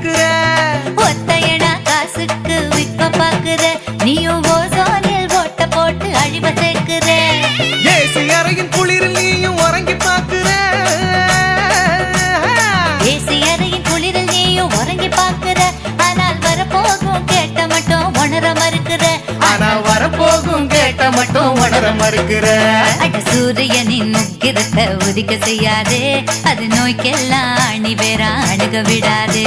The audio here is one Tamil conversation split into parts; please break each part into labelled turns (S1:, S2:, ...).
S1: பாக்குற
S2: ஒத்தையடா காசுக்கு விற்க பாக்குற நீயும் மறுக்கிற? அட சூரியனின் முக்கிரத்தை உதிக்க செய்யாதே. அது நோய்க்கெல்லாம் அணி வேற அணுக விடாதே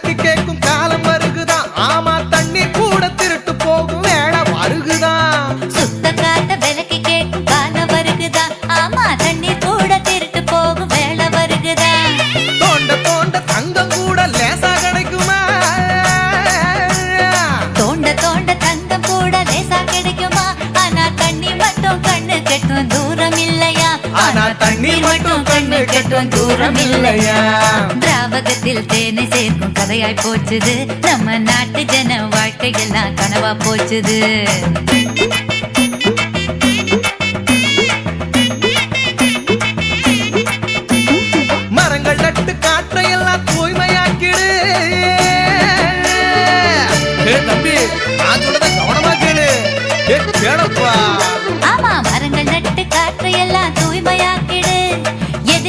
S2: que, que மட்டும் கண்ணு கெட்டும் தூரம் இல்லையா திராவகத்தில் தேனை சேர்க்கும் கதையாய் போச்சுது. நம்ம நாட்டு ஜன வாழ்க்கையெல்லாம் கனவா போச்சுது.
S1: மரங்கள் நட்டு காற்றையெல்லாம் தூய்மையாக்கிடு. ஏ தம்பி நான் சொல்றத கவனமா கேளு. ஏ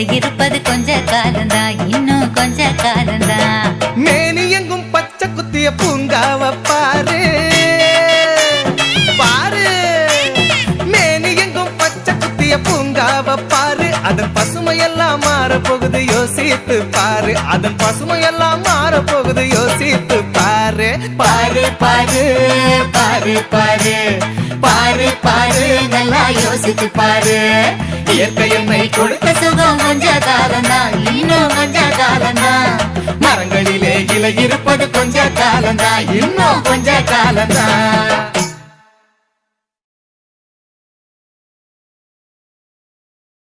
S2: மரங்களிலே இருப்பது கொஞ்ச காலந்தா இன்னும் கொஞ்ச காலந்தா
S1: மேனி எங்கும் பச்சை குத்திய பூங்காவ பாரு. பாரு. மேனி எங்கும் பச்சை குத்திய பூங்காவ பாரு. அதன் பசுமையெல்லாம் மாற போகுது யோசித்து பாரு. அதன் பசுமையெல்லாம் மாற போகுது யோசித்து பாரு. பாரு பாரு பாரு பாரு. பாரு நல்லா யோசித்து பாரு. இயற்கை எண்ணெய் கொடுத்த சுகம் கொஞ்ச காலந்தா இன்னும் கொஞ்ச காலந்தா மரங்களிலே இலை இருப்பது கொஞ்ச காலந்தா இன்னும் கொஞ்ச காலந்தா